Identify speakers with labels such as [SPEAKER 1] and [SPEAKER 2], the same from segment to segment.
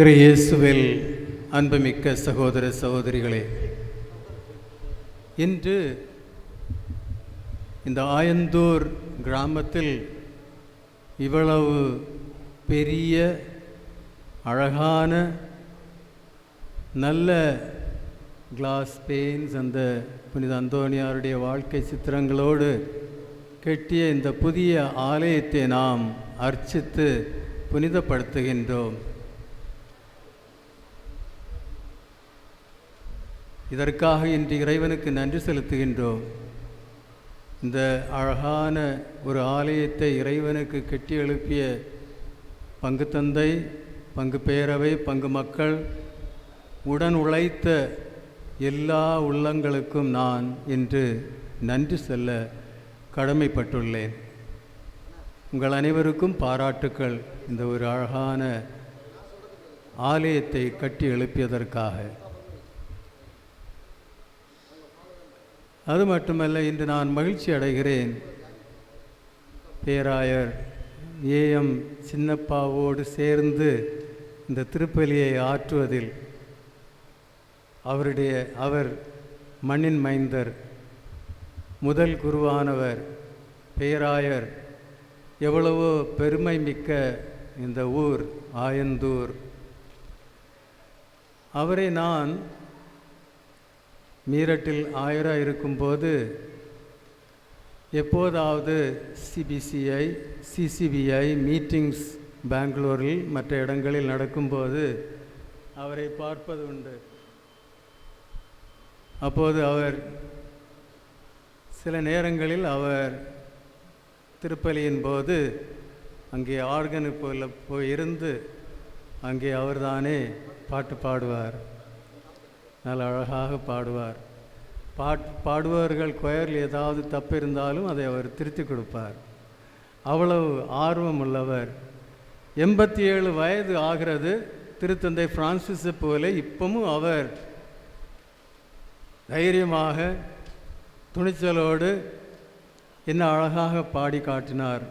[SPEAKER 1] இறை இயேசுவில் அன்புமிக்க சகோதர சகோதரிகளே இன்று இந்த ஆயந்தூர் கிராமத்தில் இவ்வளவு பெரிய அழகான நல்ல கிளாஸ் பெயின்ஸ் அந்த புனித அந்தோனியாருடைய வாழ்க்கை சித்திரங்களோடு கெட்டிய இந்த புதிய ஆலயத்தை நாம் அர்ச்சித்து புனிதப்படுத்துகின்றோம். இதற்காக இன்று இறைவனுக்கு நன்றி செலுத்துகின்றோம். இந்த அழகான ஒரு ஆலயத்தை இறைவனுக்கு கட்டி எழுப்பிய பங்கு தந்தை பங்கு பேரவை பங்கு மக்கள் உடன் உழைத்த எல்லா உள்ளங்களுக்கும் நான் இன்று நன்றி செல்ல கடமைப்பட்டுள்ளேன். உங்கள் அனைவருக்கும் பாராட்டுக்கள் இந்த ஒரு அழகான ஆலயத்தை கட்டி எழுப்பியதற்காக. அது மட்டுமல்ல இன்று நான் மகிழ்ச்சி அடைகிறேன். பேராயர் ஏஎம் சின்னப்பாவோடு சேர்ந்து இந்த திருப்பலியை ஆற்றுவதில் அவருடைய அவர் மண்ணின் மைந்தர் முதல் குருவானவர் பேராயர் எவ்வளவோ பெருமை மிக்க இந்த ஊர் ஆயந்தூர். அவரை நான் மீரட்டில் ஆயராக இருக்கும்போது எப்போதாவது சிபிசிஐ சிசிபிஐ மீட்டிங்ஸ் பெங்களூரில் மற்ற இடங்களில் நடக்கும்போது அவரை பார்ப்பது உண்டு. அப்போது அவர் சில நேரங்களில் அவர் திருப்பலியின் போது அங்கே ஆர்கனு போல போய் இருந்து அங்கே அவர்தானே பாட்டு பாடுவார். நல்ல அழகாக பாடுவார். பாட் பாடுபவர்கள் கொயரில் ஏதாவது தப்பு இருந்தாலும் அதை அவர் திருத்தி கொடுப்பார். அவ்வளவு ஆர்வம் உள்ளவர் எண்பத்தி ஏழு வயது ஆகிறது. திருத்தந்தை பிரான்சிஸை போல இப்பவும் அவர் தைரியமாக துணிச்சலோடு என்ன அழகாக பாடி காட்டினார்.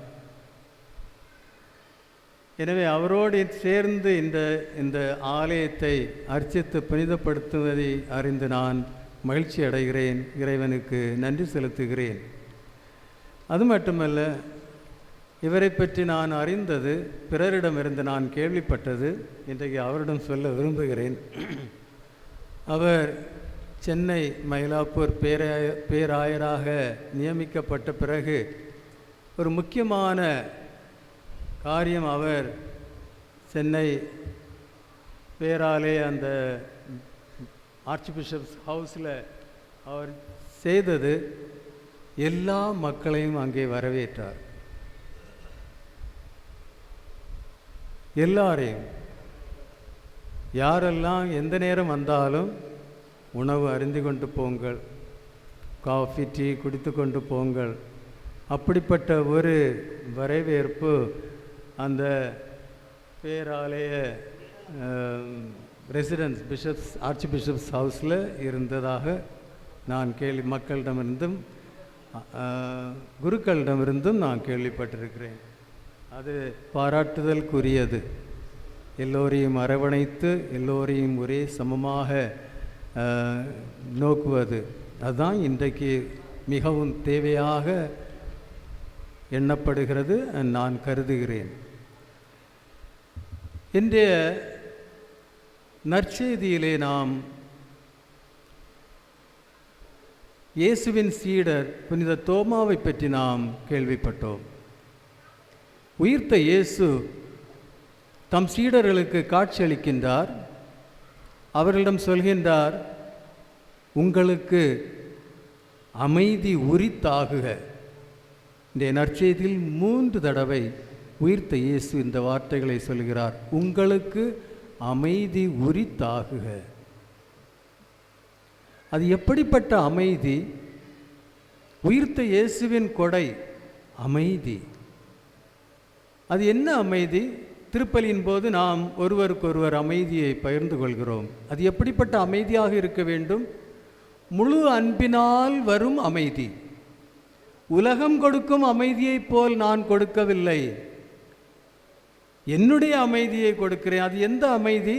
[SPEAKER 1] எனவே அவரோடு சேர்ந்து இந்த இந்த ஆலயத்தை அர்ச்சித்து புனிதப்படுத்துவதை அறிந்து நான் மகிழ்ச்சி அடைகிறேன். இறைவனுக்கு நன்றி செலுத்துகிறேன். அது மட்டுமல்ல இவரை பற்றி நான் அறிந்தது பிறரிடமிருந்து நான் கேள்விப்பட்டது இன்றைக்கு அவரிடம் சொல்ல விரும்புகிறேன். அவர் சென்னை மயிலாப்பூர் பேராய பேராயராக நியமிக்கப்பட்ட பிறகு ஒரு முக்கியமான காரியம் அவர் சென்னை பேராலே அந்த ஆர்ச் பிஷப்ஸ் ஹவுஸில் அவர் செய்தது எல்லா மக்களையும் அங்கே வரவேற்றார். எல்லாரையும். யாரெல்லாம் எந்த நேரம் வந்தாலும் உணவு அருந்தி கொண்டு போங்கள். காஃபி டீ குடித்து கொண்டு போங்கள். அப்படிப்பட்ட ஒரு வரவேற்பு அந்த பேராலய ரெசிடென்ஸ் பிஷப்ஸ் ஆர்ச் பிஷப்ஸ் ஹவுஸில் இருந்ததாக நான் கேள்வி மக்களிடமிருந்தும் குருக்களிடமிருந்தும் நான் கேள்விப்பட்டிருக்கிறேன். அது பாராட்டுதலுக்குரியது எல்லோரையும் அரவணைத்து எல்லோரையும் ஒரே சமமாக நோக்குவது. அதுதான் இன்றைக்கு மிகவும் தேவையாக எண்ணப்படுகிறது நான் கருதுகிறேன். இன்றைய நற்செய்தியிலே நாம் இயேசுவின் சீடர் புனித தோமாவை பற்றி நாம் கேள்விப்பட்டோம். உயிர்த்த இயேசு தம் சீடர்களுக்கு காட்சியளிக்கின்றார். அவர்களிடம் சொல்கின்றார் உங்களுக்கு அமைதி உரித்தாகுக. இந்த நற்செய்தியில் மூன்று தடவை உயிர்த்த இயேசு இந்த வார்த்தைகளை சொல்கிறார். உங்களுக்கு அமைதி உரித்தாகுக. அது எப்படிப்பட்ட அமைதி? உயிர்த்த இயேசுவின் கொடை அமைதி. அது என்ன அமைதி? திருப்பலியின் போது நாம் ஒருவருக்கொருவர் அமைதியை பகிர்ந்து கொள்கிறோம். அது எப்படிப்பட்ட அமைதியாக இருக்க வேண்டும்? முழு அன்பினால் வரும் அமைதி. உலகம் கொடுக்கும் அமைதியைப் போல் நான் கொடுக்கவில்லை. என்னுடைய அமைதியை கொடுக்கிறேன். அது எந்த அமைதி?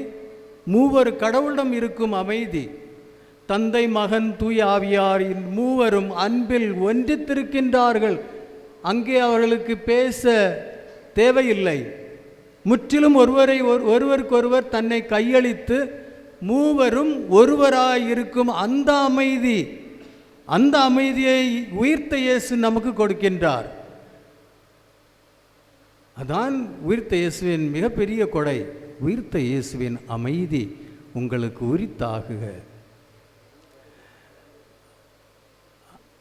[SPEAKER 1] மூவர் கடவுளிடம் இருக்கும் அமைதி. தந்தை மகன் தூய ஆவியாரின் மூவரும் அன்பில் ஒன்றித்திருக்கின்றார்கள். அங்கே அவர்களுக்கு பேச தேவையில்லை. முற்றிலும் ஒருவரை ஒருவருக்கொருவர் தன்னை கையளித்து மூவரும் ஒருவராய் இருக்கும் அந்த அமைதி. அந்த அமைதியை உயிர்த்த இயேசு நமக்கு கொடுக்கின்றார். அதான் உயிர்த்த இயேசுவின் மிகப்பெரிய கொடை. உயிர்த்த இயேசுவின் அமைதி உங்களுக்கு உரித்தாகுக.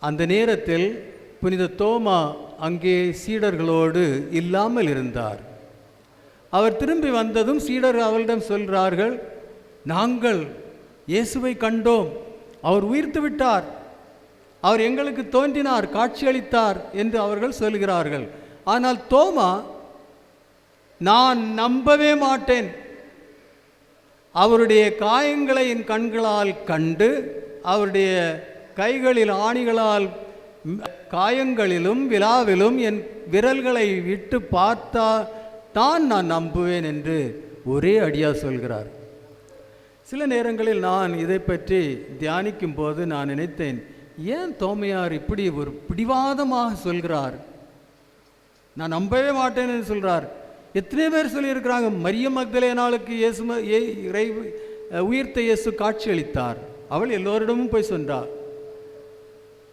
[SPEAKER 1] அந்த நேரத்தில் புனித தோமா அங்கே சீடர்களோடு இல்லாமல் இருந்தார். அவர் திரும்பி வந்ததும் சீடர் அவளிடம் சொல்கிறார்கள் நாங்கள் இயேசுவை கண்டோம். அவர் உயிர்த்து விட்டார். அவர் எங்களுக்கு தோன்றினார் காட்சியளித்தார் என்று அவர்கள் சொல்கிறார்கள். ஆனால் தோமா நான் நம்பவே மாட்டேன். அவருடைய காயங்களை என் கண்களால் கண்டு அவருடைய கைகளில் ஆணிகளால் காயங்களிலும் விழாவிலும் என் விரல்களை விட்டு பார்த்தா தான் நான் நம்புவேன் என்று ஒரே அடியா சொல்கிறார். சில நேரங்களில் நான் இதை பற்றி தியானிக்கும் போது நான் நினைத்தேன் ஏன் தோமையார் இப்படி ஒரு பிடிவாதமாக சொல்கிறார்? நான் நம்பவே மாட்டேன்னு சொல்கிறார் எத்தனை பேர் சொல்லியிருக்கிறாங்க? மரிய மக்தலேனாளுக்கு இயேசு ஏ- இறை உயிர்த்த இயேசு காட்சி அளித்தார். அவள் எல்லோரிடமும் போய் சொன்றார்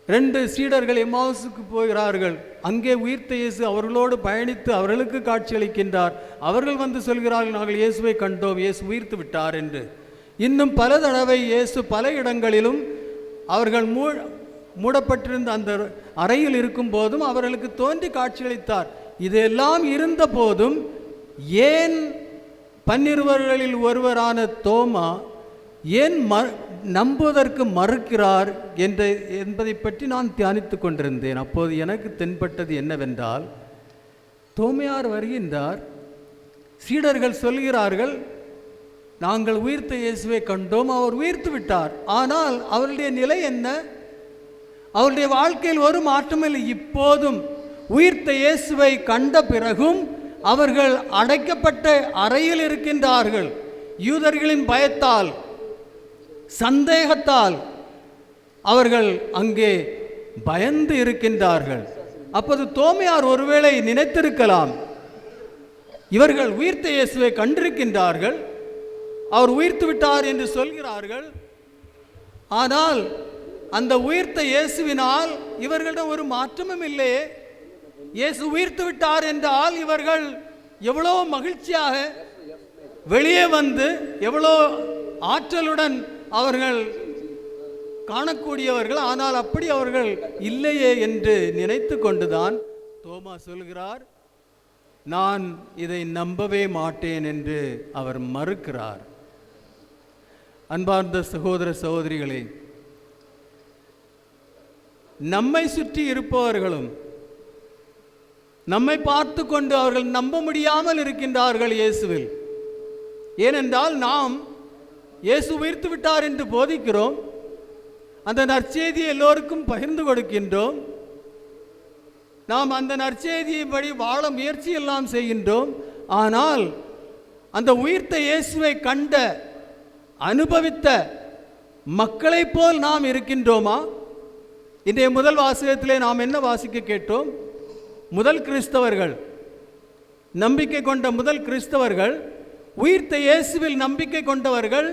[SPEAKER 1] ரெண்டு சீடர்கள் எம்மாவுசுக்கு போகிறார்கள். அங்கே உயிர்த்த இயேசு அவர்களோடு பயணித்து அவர்களுக்கு காட்சியளிக்கின்றார் அவர்கள் வந்து சொல்கிறார்கள் நாங்கள் இயேசுவை கண்டோம். இயேசு உயிர்த்து விட்டார் என்று. இன்னும் பல தடவை இயேசு பல இடங்களிலும் அவர்கள் மூ மூடப்பட்டிருந்த அந்த அறையில் இருக்கும் போதும் அவர்களுக்கு தோன்றி காட்சியளித்தார் இதெல்லாம் இருந்த போதும் ஏன் பன்னிருவர்களில் ஒருவரான தோமா ஏன் ம நம்புவதற்கு மறுக்கிறார் என்ற என்பதை பற்றி நான் தியானித்து கொண்டிருந்தேன். அப்போது எனக்கு தென்பட்டது என்னவென்றால் தோமையார் வருகின்றார் சீடர்கள் சொல்கிறார்கள் நாங்கள் உயிர்த்த இயேசுவை கண்டோம் அவர் உயிர்த்து விட்டார். ஆனால் அவருடைய நிலை என்ன? அவருடைய வாழ்க்கையில் ஒரு மாற்றமில்லை இப்போதும் உயிர்த்த இயேசுவை கண்ட பிறகும் அவர்கள் அடைக்கப்பட்ட அறையில் இருக்கின்றார்கள். யூதர்களின் பயத்தால் சந்தேகத்தால் அவர்கள் அங்கே பயந்து இருக்கின்றார்கள். அப்போது தோமையார் ஒருவேளை நினைத்திருக்கலாம் இவர்கள் உயிர்த்த இயேசுவை கண்டிருக்கின்றார்கள் அவர் உயிர்த்து விட்டார் என்று சொல்கிறார்கள். ஆனால் அந்த உயிர்த்த இயேசுவினால் இவர்களிடம் ஒரு மாற்றமும் இல்லையே. இயேசு உயிர்த்து விட்டார் என்றால் இவர்கள் எவ்வளோ மகிழ்ச்சியாக வெளியே வந்து எவ்வளோ ஆற்றலுடன் அவர்கள் காணக்கூடியவர்கள். ஆனால் அப்படி அவர்கள் இல்லையே என்று நினைத்து கொண்டுதான் தோமா சொல்கிறார் நான் இதை நம்பவே மாட்டேன் என்று அவர் மறுக்கிறார். அன்பார்ந்த சகோதர சகோதரிகளே நம்மை சுற்றி இருப்பவர்களும் நம்மை பார்த்து கொண்டு அவர்கள் நம்ப முடியாமல் இருக்கின்றார்கள் இயேசுவில். ஏனென்றால் நாம் இயேசு உயிர்த்து விட்டார் என்று போதிக்கிறோம். அந்த நற்செய்தியை எல்லோருக்கும் பகிர்ந்து கொடுக்கின்றோம். நாம் அந்த நற்செய்தியின்படி வாழ முயற்சி எல்லாம் செய்கின்றோம். ஆனால் அந்த உயிர்த்த இயேசுவை கண்ட அனுபவித்த மக்களைப் போல் நாம் இருக்கின்றோமா? இன்றைய முதல் வாசகத்திலே நாம் என்ன வாசிக்க கேட்டோம்? முதல் கிறிஸ்தவர்கள். நம்பிக்கை கொண்ட முதல் கிறிஸ்தவர்கள் உயிர்த்த இயேசுவில் நம்பிக்கை கொண்டவர்கள்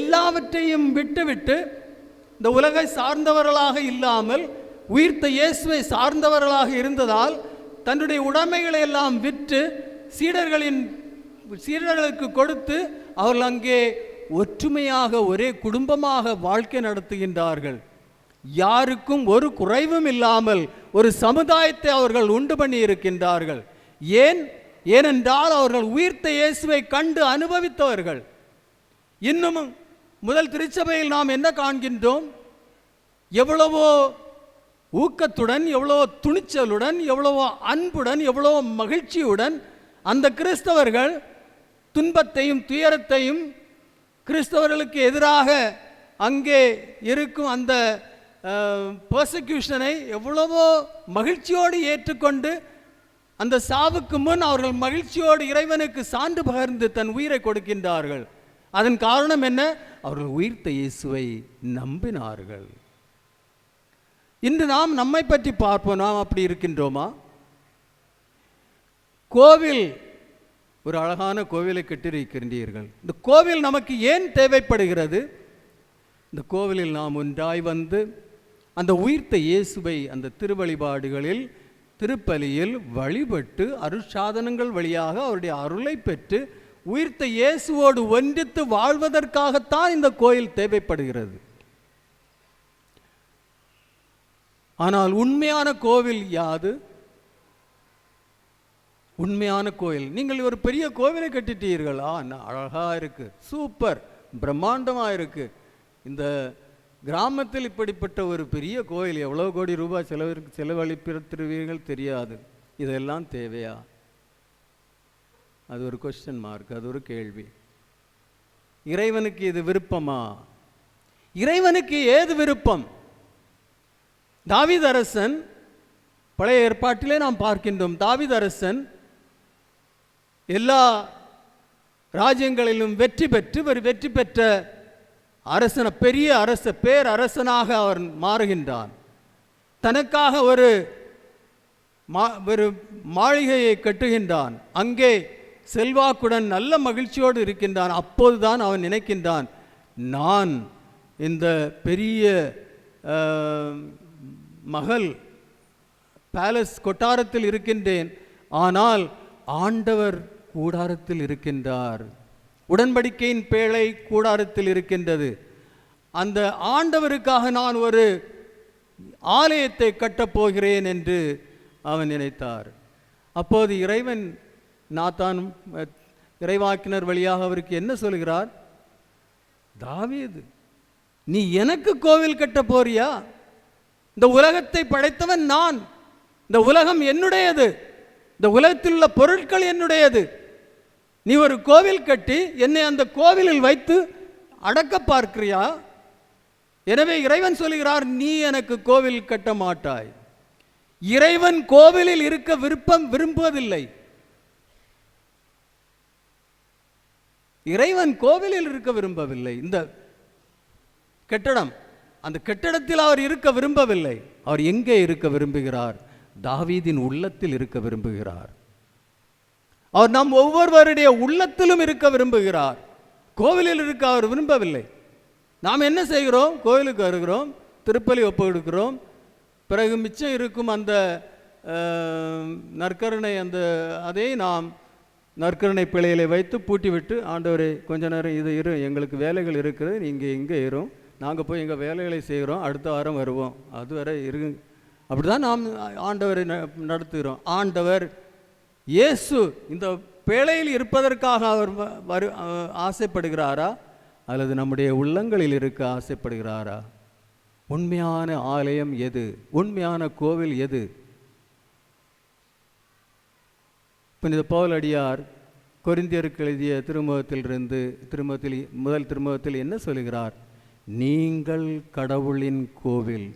[SPEAKER 1] எல்லாவற்றையும் விட்டுவிட்டு இந்த உலகை சார்ந்தவர்களாக இல்லாமல் உயிர்த்த இயேசுவை சார்ந்தவர்களாக இருந்ததால் தன்னுடைய உடைமைகளை எல்லாம் விற்று சீடர்களின் சீடர்களுக்கு கொடுத்து அவர்கள் அங்கே ஒற்றுமையாக ஒரே குடும்பமாக வாழ்க்கை நடத்துகின்றார்கள். யாருக்கும் ஒரு குறைவும் இல்லாமல் ஒரு சமுதாயத்தை அவர்கள் உண்டு பண்ணி இருக்கின்றார்கள் ஏன்? ஏனென்றால் அவர்கள் உயிர்த்த இயேசுவை கண்டு அனுபவித்தவர்கள். இன்னும் முதல் திருச்சபையில் நாம் என்ன காண்கின்றோம்? எவ்வளவோ ஊக்கத்துடன் எவ்வளோ துணிச்சலுடன் எவ்வளவோ அன்புடன் எவ்வளோ மகிழ்ச்சியுடன் அந்த கிறிஸ்தவர்கள் துன்பத்தையும் துயரத்தையும் கிறிஸ்தவர்களுக்கு எதிராக அங்கே இருக்கும் அந்த பர்சிக்யூஷனை எவ்வளவோ மகிழ்ச்சியோடு ஏற்றுக்கொண்டு அந்த சாவுக்கு முன் அவர்கள் மகிழ்ச்சியோடு இறைவனுக்கு சான்று பகிர்ந்து தன் உயிரை கொடுக்கின்றார்கள். அதன் காரணம் என்ன? அவர்கள் உயிர்த்த இயேசுவை நம்பினார்கள். இன்று நாம் நம்மை பற்றி பார்ப்போம். நாம் அப்படி இருக்கின்றோமா? கோவில் ஒரு அழகான கோவிலை கட்டியிருக்கின்றீர்கள். இந்த கோவில் நமக்கு ஏன் தேவைப்படுகிறது? இந்த கோவிலில் நாம் ஒன்றாய் வந்து அந்த உயிர்த்த இயேசுவை அந்த திருவழிபாடுகளில் திருப்பலியில் வழிபட்டு அருட்சாதனங்கள் வழியாக அவருடைய அருளை பெற்று உயிர்த்த இயேசுவோடு ஒன்றித்து வாழ்வதற்காகத்தான் இந்த கோயில் தேவைப்படுகிறது. ஆனால் உண்மையான கோவில் யாது? உண்மையான கோயில். நீங்கள் ஒரு பெரிய கோவிலை கட்டிட்டீர்கள்? ஆ அழகாக அழகா இருக்கு. சூப்பர். பிரம்மாண்டமா இருக்கு. இந்த கிராமத்தில் இப்படிப்பட்ட ஒரு பெரிய கோயில் எவ்வளோ கோடி ரூபாய் செலவிற்கு செலவழிப்பிருவீர்கள் தெரியாது. இதெல்லாம் தேவையா? அது ஒரு கொஸ்டின் மார்க் அது ஒரு கேள்வி. இறைவனுக்கு இது விருப்பமா? இறைவனுக்கு ஏது விருப்பம்? தாவிதரசன் பழைய ஏற்பாட்டிலே நாம் பார்க்கின்றோம் தாவிதரசன் எல்லா ராஜ்யங்களிலும் வெற்றி பெற்று ஒரு வெற்றி பெற்ற அரசன பெரிய அரச பேர் அரசனாக அவர் மாறுகின்றான். தனக்காக ஒரு மா ஒரு மாளிகையை கட்டுகின்றான். அங்கே செல்வாக்குடன் நல்ல மகிழ்ச்சியோடு இருக்கின்றான். அப்போதுதான் அவன் நினைக்கின்றான் நான் இந்த பெரிய அஹ், மகள் பேலஸ் கொட்டாரத்தில் இருக்கின்றேன். ஆனால் ஆண்டவர் கூடாரத்தில் இருக்கின்றார். உடன்படிக்கையின் பேழை கூடாரத்தில் இருக்கின்றது. அந்த ஆண்டவருக்காக நான் ஒரு ஆலயத்தை கட்டப் போகிறேன் என்று அவன் நினைத்தார். அப்போது இறைவன் நாத்தான் இறைவாக்கினர் வழியாக அவருக்கு என்ன சொல்கிறார்? தாவீது நீ எனக்கு கோவில் கட்ட போறியா? இந்த உலகத்தை படைத்தவன் நான். இந்த உலகம் என்னுடையது. இந்த உலகத்தில் உள்ள பொருட்கள் என்னுடையது. நீ ஒரு கோவில் கட்டி என்னை அந்த கோவிலில் வைத்து அடக்க பார்க்கிறியா? எனவே இறைவன் சொல்கிறார் நீ எனக்கு கோவில் கட்ட மாட்டாய். இறைவன் கோவிலில் இருக்க விருப்பம் விரும்புவதில்லை. இறைவன் கோவிலில் இருக்க விரும்பவில்லை. இந்த கட்டடம் அந்த கட்டடத்தில் அவர் இருக்க விரும்பவில்லை. அவர் எங்கே இருக்க விரும்புகிறார்? தாவீதின் உள்ளத்தில் இருக்க விரும்புகிறார். அவர் நம் ஒவ்வொருவருடைய உள்ளத்திலும் இருக்க விரும்புகிறார். கோவிலில் இருக்க அவர் விரும்பவில்லை. நாம் என்ன செய்கிறோம்? கோவிலுக்கு வருகிறோம். திருப்பலி ஒப்பு கொடுக்கிறோம் பிறகு மிச்சம் இருக்கும் அந்த நற்கருணை அந்த அதை நாம் நற்கருணை பிழைகளை வைத்து பூட்டிவிட்டு ஆண்டவரை கொஞ்ச நேரம் இது இரு எங்களுக்கு வேலைகள் இருக்குது நீங்கள் இங்கே இரும் நாங்கள் போய் எங்கள் வேலைகளை செய்கிறோம் அடுத்த வாரம் வருவோம். அதுவரை இரு. அப்படி தான் நாம் ஆண்டவரை ந- நடத்துகிறோம். ஆண்டவர் இயேசு இந்த பேழையில் இருப்பதற்காக அவர் வரு ஆசைப்படுகிறாரா? அல்லது நம்முடைய உள்ளங்களில் இருக்க ஆசைப்படுகிறாரா? உண்மையான ஆலயம் எது? உண்மையான கோவில் எது? புனித பவுல் கொரிந்தியருக்கு எழுதிய திருமுகத்திலிருந்து திருமுகத்தில் முதல் திருமுகத்தில் என்ன சொல்கிறார்? நீங்கள் கடவுளின் கோவில்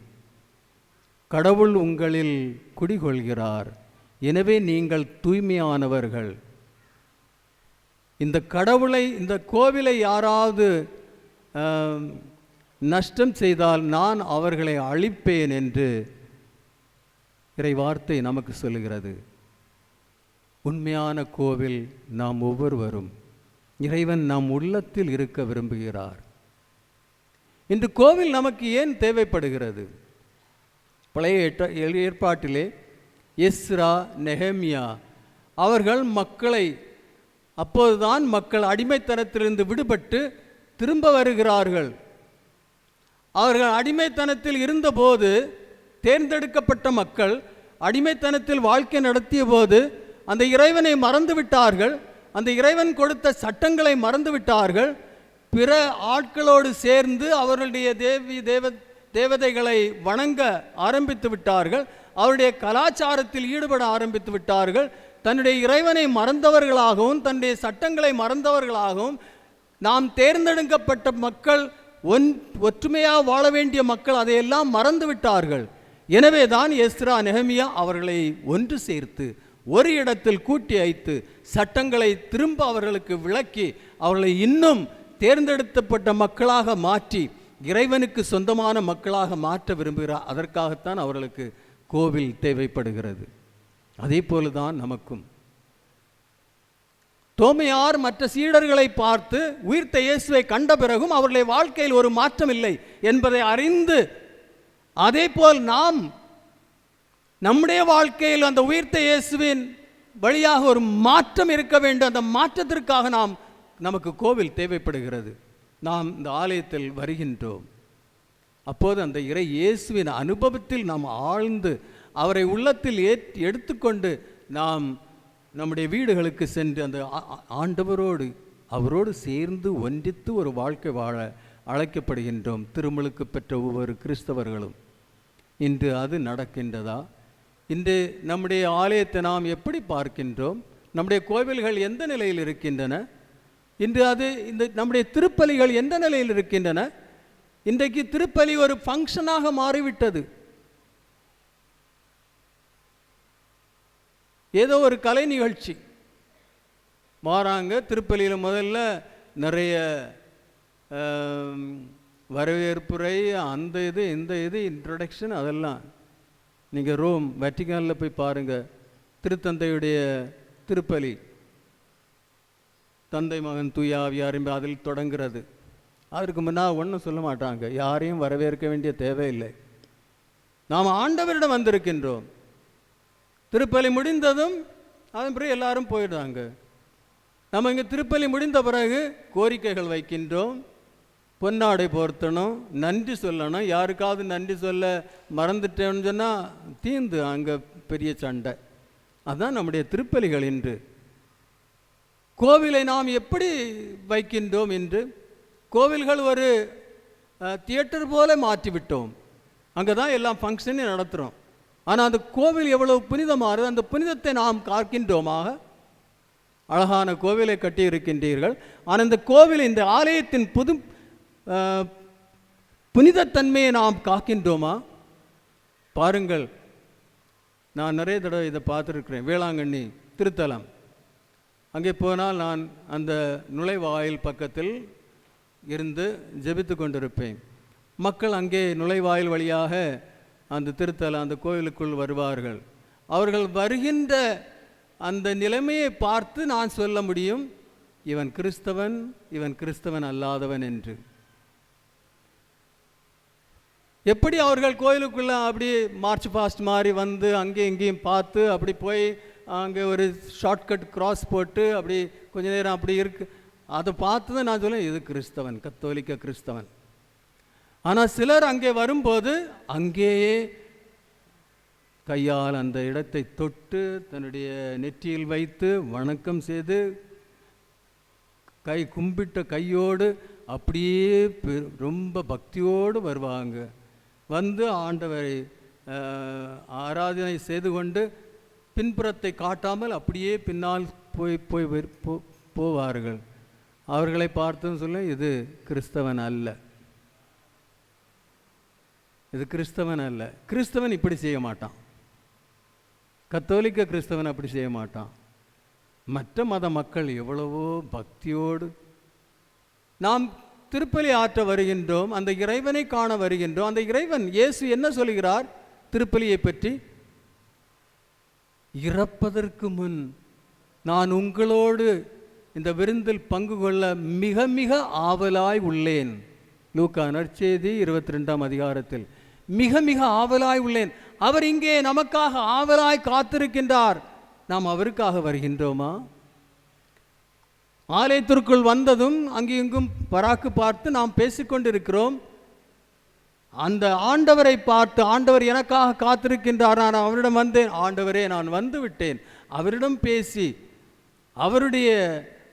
[SPEAKER 1] கடவுள் உங்களில் குடிகொள்கிறார். எனவே நீங்கள் தூய்மையானவர்கள். இந்த கடவுளை இந்த கோவிலை யாராவது நஷ்டம் செய்தால் நான் அவர்களை அழிப்பேன் என்று இறை வார்த்தை நமக்கு சொல்லுகிறது. உண்மையான கோவில் நாம் ஒவ்வொருவரும் இறைவன் நம் உள்ளத்தில் இருக்க விரும்புகிறார். இன்று கோவில் நமக்கு ஏன் தேவைப்படுகிறது? பழைய ஏற்பாட்டிலே எஸ்ரா நெஹமியா அவர்கள் மக்களை அப்போதுதான் மக்கள் அடிமைத்தனத்திலிருந்து விடுபட்டு திரும்ப வருகிறார்கள். அவர்கள் அடிமைத்தனத்தில் இருந்தபோது தேர்ந்தெடுக்கப்பட்ட மக்கள் அடிமைத்தனத்தில் வாழ்க்கை நடத்திய போது அந்த இறைவனை மறந்து விட்டார்கள். அந்த இறைவன் கொடுத்த சட்டங்களை மறந்து விட்டார்கள். பிற ஆட்களோடு சேர்ந்து அவர்களுடைய தேவி தேவ தேவதைகளை வணங்க ஆரம்பித்து விட்டார்கள். அவருடைய கலாச்சாரத்தில் ஈடுபட ஆரம்பித்து விட்டார்கள். தன்னுடைய இறைவனை மறந்தவர்களாகவும் தன்னுடைய சட்டங்களை மறந்தவர்களாகவும் நாம் தேர்ந்தெடுக்கப்பட்ட மக்கள் ஒன் ஒற்றுமையாக வாழ வேண்டிய மக்கள் அதையெல்லாம் மறந்து விட்டார்கள். எனவே தான் எஸ்ரா நெஹமியா அவர்களை ஒன்று சேர்த்து ஒரு இடத்தில் கூட்டி வைத்து சட்டங்களை திரும்ப அவர்களுக்கு விளக்கி அவர்களை இன்னும் தேர்ந்தெடுக்கப்பட்ட மக்களாக மாற்றி இறைவனுக்கு சொந்தமான மக்களாக மாற்ற விரும்புகிறார். அதற்காகத்தான் அவர்களுக்கு கோவில் தேவைப்படுகிறது. அதே போலதான் நமக்கும். தோமையார் மற்ற சீடர்களை பார்த்து உயிர்த்த இயேசுவை கண்ட பிறகும் அவருடைய வாழ்க்கையில் ஒரு மாற்றம் இல்லை என்பதை அறிந்து அதே போல் நாம் நம்முடைய வாழ்க்கையில் அந்த உயிர்த்த இயேசுவின் வழியாக ஒரு மாற்றம் இருக்க வேண்டும். அந்த மாற்றத்திற்காக நாம் நமக்கு கோவில் தேவைப்படுகிறது. நாம் இந்த ஆலயத்தில் வருகின்றோம். அப்போது அந்த இறை இயேசுவின் அனுபவத்தில் நாம் ஆழ்ந்து அவரை உள்ளத்தில் ஏற் எடுத்துக்கொண்டு நாம் நம்முடைய வீடுகளுக்கு சென்று அந்த ஆண்டவரோடு அவரோடு சேர்ந்து ஒன்றித்து ஒரு வாழ்க்கை வாழ அழைக்கப்படுகின்றோம் திருமுழுக்கு பெற்ற ஒவ்வொரு கிறிஸ்தவர்களும். இன்று அது நடக்கின்றதா? இன்று நம்முடைய ஆலயத்தை நாம் எப்படி பார்க்கின்றோம்? நம்முடைய கோவில்கள் எந்த நிலையில் இருக்கின்றன? இன்று அது இந்த நம்முடைய திருப்பலிகள் எந்த நிலையில் இருக்கின்றன? இன்றைக்கு திருப்பலி ஒரு ஃபங்க்ஷனாக மாறிவிட்டது. ஏதோ ஒரு கலை நிகழ்ச்சி. மாறாங்க திருப்பலியில் முதல்ல நிறைய வரவேற்புரை அந்த இது இந்த இது இன்ட்ரடக்ஷன் அதெல்லாம். நீங்கள் ரோம் வெட்டிகானில் போய் பாருங்கள் திருத்தந்தையுடைய திருப்பலி. தந்தை மகன் தூயாவியார் அதில் தொடங்கிறது. அதற்கு முன்னால் ஒன்றும் சொல்ல மாட்டாங்க. யாரையும் வரவேற்க வேண்டிய தேவையில்லை. நாம் ஆண்டவரிடம் வந்திருக்கின்றோம். திருப்பலி முடிந்ததும் அதன் பிறகு எல்லாரும் போயிடுறாங்க. நம்ம இங்கே திருப்பலி முடிந்த பிறகு கோரிக்கைகள் வைக்கின்றோம். பொன்னாடை போர்த்தணும் நன்றி சொல்லணும். யாருக்காவது நன்றி சொல்ல மறந்துட்டேன்னு சொன்னால் தீந்து அங்கே பெரிய சண்டை. அதான் நம்முடைய திருப்பலிகள் இன்று. கோவிலை நாம் எப்படி வைக்கின்றோம் என்று கோவில்கள் ஒரு தியேட்டர் போல மாற்றிவிட்டோம். அங்கே தான் எல்லாம் ஃபங்க்ஷனையும் நடத்துகிறோம் ஆனால் அந்த கோவில் எவ்வளவு புனிதமானது அந்த புனிதத்தை நாம் காக்கின்றோமாக? அழகான கோவிலை கட்டியிருக்கின்றீர்கள். ஆனால் இந்த கோவில் இந்த ஆலயத்தின் புது புனிதத்தன்மையை நாம் காக்கின்றோமா? பாருங்கள். நான் நிறைய தடவை இதை பார்த்துருக்கிறேன். வேளாங்கண்ணி திருத்தலம். அங்கே போனால் நான் அந்த நுழைவாயில் பக்கத்தில் இருந்து ஜெபித்து கொண்டிருப்பேன். மக்கள் அங்கே நுழைவாயில் வழியாக அந்த திருத்தல அந்த கோயிலுக்குள் வருவார்கள். அவர்கள் வருகின்ற அந்த நிலைமையை பார்த்து நான் சொல்ல முடியும் இவன் கிறிஸ்தவன் இவன் கிறிஸ்தவன் அல்லாதவன் என்று. எப்படி அவர்கள் கோயிலுக்குள்ளே அப்படி மார்ச் பாஸ்ட் மாதிரி வந்து அங்கேயும் இங்கேயும் பார்த்து அப்படி போய் அங்கே ஒரு ஷார்ட்கட் கிராஸ் போட்டு அப்படி கொஞ்ச நேரம் அப்படி இருக்கு அதை பார்த்து தான் நான் சொல்லுவேன் இது கிறிஸ்தவன் கத்தோலிக்க கிறிஸ்தவன். ஆனால் சிலர் அங்கே வரும்போது அங்கேயே கையால் அந்த இடத்தை தொட்டு தன்னுடைய நெற்றியில் வைத்து வணக்கம் செய்து கை கும்பிட்ட கையோடு அப்படியே ரொம்ப பக்தியோடு வருவாங்க. வந்து ஆண்டவரை ஆராதனை செய்து கொண்டு பின்புறத்தை காட்டாமல் அப்படியே பின்னால் போய் போய் போவார்கள். அவர்களை பார்த்தும் சொல்ல இது கிறிஸ்தவன் அல்ல. இது கிறிஸ்தவன் அல்ல. கிறிஸ்தவன் இப்படி செய்ய மாட்டான். கத்தோலிக்க கிறிஸ்தவன் அப்படி செய்ய மாட்டான். மற்ற மத மக்கள் எவ்வளவோ பக்தியோடு நாம் திருப்பலி ஆற்ற வருகின்றோம் அந்த இறைவனை காண வருகின்றோம். அந்த இறைவன் இயேசு என்ன சொல்கிறார்? திருப்பலியை பற்றி இறப்பதற்கு முன் நான் உங்களோடு இந்த விருந்தில் பங்கு கொள்ள மிக மிக ஆவலாய் உள்ளேன். லூக்கா நற்செய்தி இருபத்தி ரெண்டாம் அதிகாரத்தில். மிக மிக ஆவலாய் உள்ளேன். அவர் இங்கே நமக்காக ஆவலாய் காத்திருக்கின்றார். நாம் அவருக்காக வருகின்றோமா? ஆலயத்திற்குள் வந்ததும் அங்கு இங்கும் பராக்கு பார்த்து நாம் பேசிக்கொண்டிருக்கிறோம். அந்த ஆண்டவரை பார்த்து ஆண்டவர் எனக்காக காத்திருக்கின்றார். நான் அவரிடம் வந்தேன். ஆண்டவரே நான் வந்து விட்டேன் அவரிடம் பேசி அவருடைய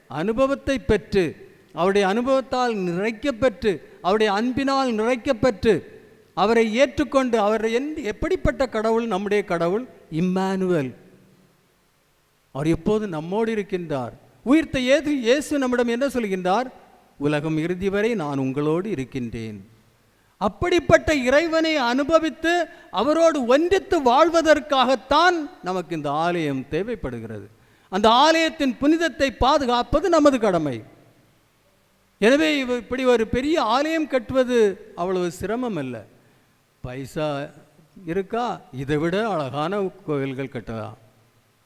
[SPEAKER 1] அனுபவத்தை பெற்று அவருடைய அனுபவத்தால் நிறைக்கப்பெற்று அவருடைய அன்பினால் நிறைக்கப்பெற்று அவரை ஏற்றுக்கொண்டு அவர் என் எப்படிப்பட்ட கடவுள் நம்முடைய கடவுள்? இம்மானுவல். அவர் எப்போது நம்மோடு இருக்கின்றார்? உயிர்த்த ஏது இயேசு நம்மிடம் என்ன சொல்கின்றார்? உலகம் இறுதி வரை நான் உங்களோடு இருக்கின்றேன். அப்படிப்பட்ட இறைவனை அனுபவித்து அவரோடு ஒன்றித்து வாழ்வதற்காகத்தான் நமக்கு இந்த ஆலயம் தேவைப்படுகிறது. அந்த ஆலயத்தின் புனிதத்தை பாதுகாப்பது நமது கடமை. எனவே இவ இப்படி ஒரு பெரிய ஆலயம் கட்டுவது அவ்வளவு சிரமம் அல்ல பைசா இருக்கா? இதை விட அழகான கோவில்கள் கட்டலாம்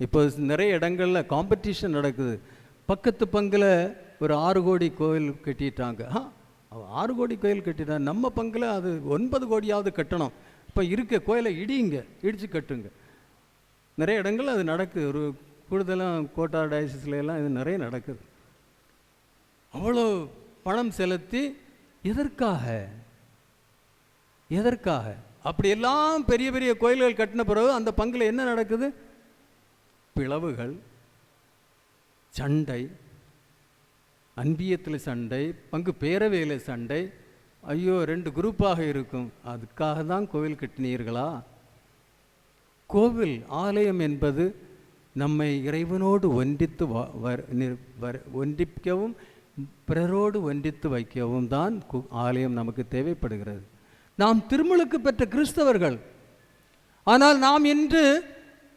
[SPEAKER 1] இப்போ நிறைய இடங்களில் காம்படிஷன் நடக்குது. பக்கத்து பங்கில் ஒரு ஆறு கோடி கோவில் கட்டிட்டாங்க. ஆ ஆறு கோடி கோயில் கட்டிட்டாங்க நம்ம பங்கில் அது ஒன்பது கோடியாவது கட்டணும். இப்போ இருக்க கோயிலை இடியுங்க இடித்து கட்டுங்க. நிறைய இடங்கள் அது நடக்குது. ஒரு கூடுதலாக கோட்டா டயசிஸ்லாம் எல்லாம் இது நிறைய நடக்குது. அவ்வளோ பணம் செலுத்தி எதற்காக? எதற்காக? அப்படியெல்லாம் பெரிய பெரிய கோயில்கள் கட்டின பிறகு அந்த பங்கில் என்ன நடக்குது? பிளவுகள் சண்டை அன்பியத்தில் சண்டை பங்கு பேரவையில் சண்டை ஐயோ ரெண்டு குரூப்பாக இருக்கும். அதுக்காக தான் கோவில் கட்டினீர்களா? கோவில் ஆலயம் என்பது நம்மை இறைவனோடு ஒன்றித்து வ- ஒன்றிக்கவும் பிறரோடு ஒன்றித்து வைக்கவும் தான் ஆலயம் நமக்கு தேவைப்படுகிறது. நாம் திருமுழுக்கு பெற்ற கிறிஸ்தவர்கள். ஆனால் நாம் இன்று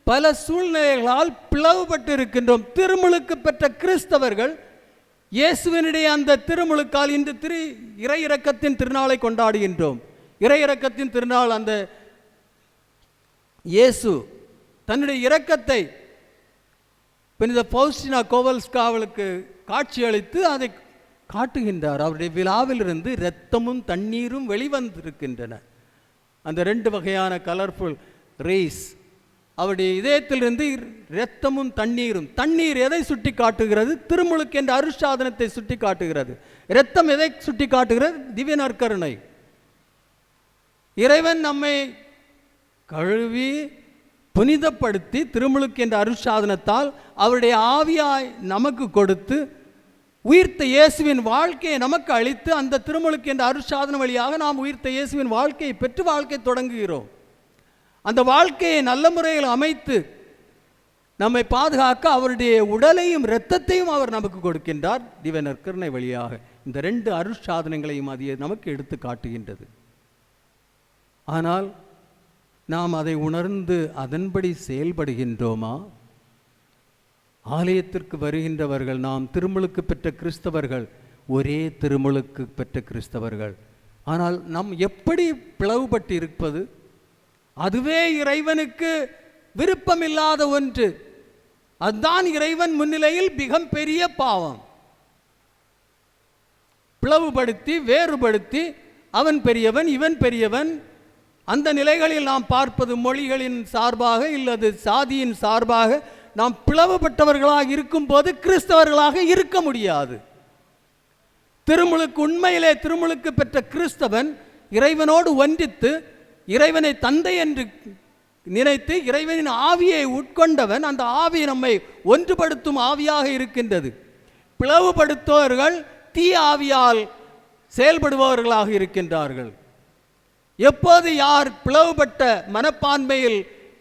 [SPEAKER 1] பல சூழ்நிலைகளால் பிளவுபட்டு இருக்கின்றோம் திருமுழுக்கு பெற்ற கிறிஸ்தவர்கள் இயேசுவினுடைய அந்த திருமுழுக்கால் இன்று திரு இறை இறக்கத்தின் திருநாளை கொண்டாடுகின்றோம். இறை இறக்கத்தின் திருநாள் அந்த இயேசு தன்னுடைய இரக்கத்தை புனித பௌஸ்டினா கோவல்ஸ்காவலுக்கு காட்சி அளித்து அதை காட்டுகின்றார். அவருடைய விழாவிலிருந்து இரத்தமும் தண்ணீரும் வெளிவந்திருக்கின்றன. அந்த ரெண்டு வகையான கலர்ஃபுல் ரேஸ் அவருடைய இதயத்திலிருந்து இரத்தமும் தண்ணீரும் தண்ணீர் எதை சுட்டி காட்டுகிறது திருமுழுக்கு என்ற அருஷாதனத்தை சுட்டி காட்டுகிறது இரத்தம் எதை சுட்டி காட்டுகிறது திவ்ய நற்கருணை இறைவன் நம்மை கழுவி புனிதப்படுத்தி திருமுழுக்கு என்ற அருட்சாதனத்தால் அவருடைய ஆவியாய் நமக்கு கொடுத்து உயிர்த்த இயேசுவின் வாழ்க்கையை நமக்கு அளித்து அந்த திருமுழுக்கு என்ற அருட்சாதன வழியாக நாம் உயிர்த்த இயேசுவின் வாழ்க்கையை பெற்று வாழ்க்கை தொடங்குகிறோம். அந்த வாழ்க்கையை நல்ல முறையில் அமைத்து நம்மை பாதுகாக்க அவருடைய உடலையும் இரத்தத்தையும் அவர் நமக்கு கொடுக்கின்றார். திவ நற்கருணை வழியாக இந்த ரெண்டு அருட்சாதனங்களையும் அது நமக்கு எடுத்து காட்டுகின்றது. ஆனால் நாம் அதை உணர்ந்து அதன்படி செயல்படுகின்றோமா? ஆலயத்திற்கு வருகின்றவர்கள் நாம் திருமுழுக்கு பெற்ற கிறிஸ்தவர்கள் ஒரே திருமுழுக்கு பெற்ற கிறிஸ்தவர்கள். ஆனால் நாம் எப்படி பிளவுபட்டு இருப்பது? அதுவே இறைவனுக்கு விருப்பமில்லாத ஒன்று. அதுதான் இறைவன் முன்னிலையில் மிக பெரிய பாவம். பிளவுபடுத்தி வேறுபடுத்தி அவன் பெரியவன் இவன் பெரியவன் அந்த நிலைகளில் நாம் பார்ப்பது மொழிகளின் சார்பாக இல்லது சாதியின் சார்பாக நாம் பிளவுபட்டவர்களாக இருக்கும்போது கிறிஸ்தவர்களாக இருக்க முடியாது. திருமுழுக்கு உண்மையிலே திருமுழுக்கு பெற்ற கிறிஸ்தவன் இறைவனோடு ஒன்றித்து இறைவனை தந்தை என்று நினைத்து இறைவனின் ஆவியை உட்கொண்டவன் அந்த ஆவி நம்மை ஒன்றுபடுத்தும் ஆவியாக இருக்கின்றது. பிளவுபடுத்தவர்கள் தீ ஆவியால் செயல்படுபவர்களாக இருக்கின்றார்கள். எப்போது யார் பிளவுபட்ட மனப்பான்மையில்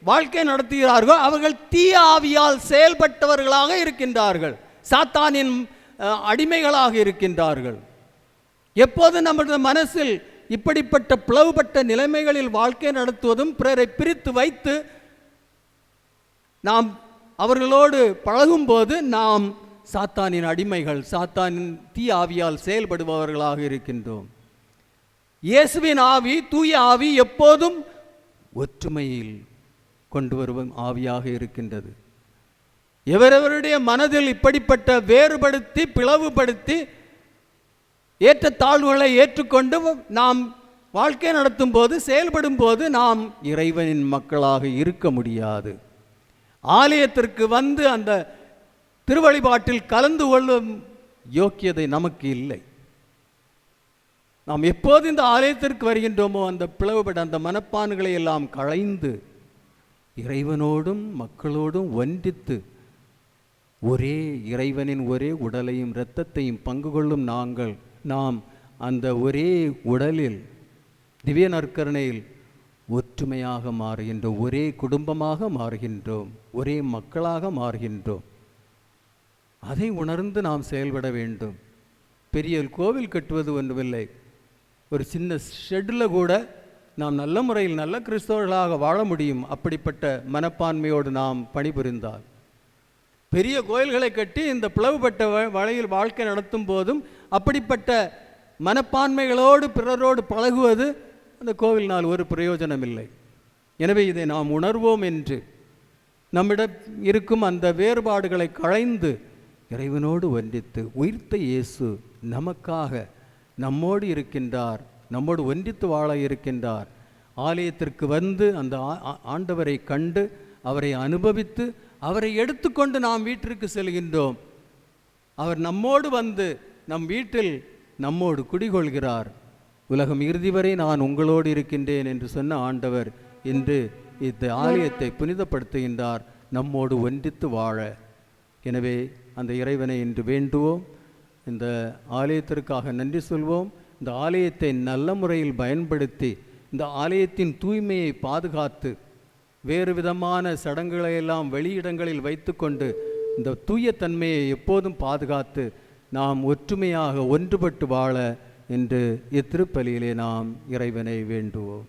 [SPEAKER 1] வாழ்க்கை நடத்துகிறார்களோ அவர்கள் தீய ஆவியால் செயல்பட்டவர்களாக இருக்கின்றார்கள். சாத்தானின் அடிமைகளாக இருக்கின்றார்கள். எப்போது நமது மனசில் இப்படிப்பட்ட பிளவுபட்ட நிலைமைகளில் வாழ்க்கை நடத்துவதும் பிறரை பிரித்து வைத்து நாம் அவர்களோடு பழகும்போது நாம் சாத்தானின் அடிமைகள் சாத்தானின் தீ ஆவியால் செயல்படுபவர்களாக இருக்கின்றோம். இயேசுவின் ஆவி தூய ஆவி எப்போதும் ஒற்றுமையில் கொண்டு வரும் ஆவியாக இருக்கின்றது. எவரவருடைய மனதில் இப்படிப்பட்ட வேறுபடுத்தி பிளவுபடுத்தி ஏற்ற தாழ்வுகளை ஏற்றுக்கொண்டு நாம் வாழ்க்கை நடத்தும் போது செயல்படும் போது நாம் இறைவனின் மக்களாக இருக்க முடியாது. ஆலயத்திற்கு வந்து அந்த திருவழிபாட்டில் கலந்து கொள்ளும் யோக்கியதை நமக்கு இல்லை. நாம் எப்போது இந்த ஆலயத்திற்கு வருகின்றோமோ அந்த பிளவுபட அந்த மனப்பான்களை எல்லாம் களைந்து இறைவனோடும் மக்களோடும் ஒன்றித்து ஒரே இறைவனின் ஒரே உடலையும் இரத்தத்தையும் பங்கு கொள்ளும் நாங்கள் நாம் அந்த ஒரே உடலில் திவ்ய நற்கரணையில் ஒற்றுமையாக மாறுகின்றோம் ஒரே குடும்பமாக மாறுகின்றோம் ஒரே மக்களாக மாறுகின்றோம். அதை உணர்ந்து நாம் செயல்பட வேண்டும். பெரிய கோவில் கட்டுவது ஒன்றுமில்லை. ஒரு சின்ன ஷெட்டில் கூட நாம் நல்ல முறையில் நல்ல கிறிஸ்தவர்களாக வாழ முடியும். அப்படிப்பட்ட மனப்பான்மையோடு நாம் பணிபுரிந்தால். பெரிய கோயில்களை கட்டி இந்த பிளவுபட்ட வ- வழியில் வாழ்க்கை நடத்தும் போதும் அப்படிப்பட்ட மனப்பான்மைகளோடு பிறரோடு பழகுவது அந்த கோவிலினால் ஒரு பிரயோஜனம் இல்லை எனவே இதை நாம் உணர்வோம் என்று நம்மிடம் இருக்கும் அந்த வேறுபாடுகளை களைந்து இறைவனோடு ஒன்றித்து உயிர்த்த இயேசு நமக்காக நம்மோடு இருக்கின்றார் நம்மோடு ஒன்றித்து வாழ இருக்கின்றார். ஆலயத்திற்கு வந்து அந்த ஆண்டவரை கண்டு அவரை அனுபவித்து அவரை எடுத்துக்கொண்டு நாம் வீட்டிற்கு செல்கின்றோம். அவர் நம்மோடு வந்து நம் வீட்டில் நம்மோடு குடிகொள்கிறார். உலகம் இறுதி வரை நான் உங்களோடு இருக்கின்றேன் என்று சொன்ன ஆண்டவர் இன்று இந்த ஆலயத்தை புனிதப்படுத்துகின்றார். நம்மோடு ஒன்றித்து வாழ. எனவே அந்த இறைவனை இன்று வேண்டுவோம். இந்த ஆலயத்திற்காக நன்றி சொல்வோம். இந்த ஆலயத்தை நல்ல முறையில் பயன்படுத்தி இந்த ஆலயத்தின் தூய்மையை பாதுகாத்து வேறு விதமான சடங்குகளை எல்லாம் வெளியிடங்களில் வைத்துக்கொண்டு இந்த தூய தன்மையை எப்போதும் பாதுகாத்து நாம் ஒற்றுமையாக ஒன்றுபட்டு வாழ என்று இத்திருப்பலியிலே நாம் இறைவனை வேண்டுவோம்.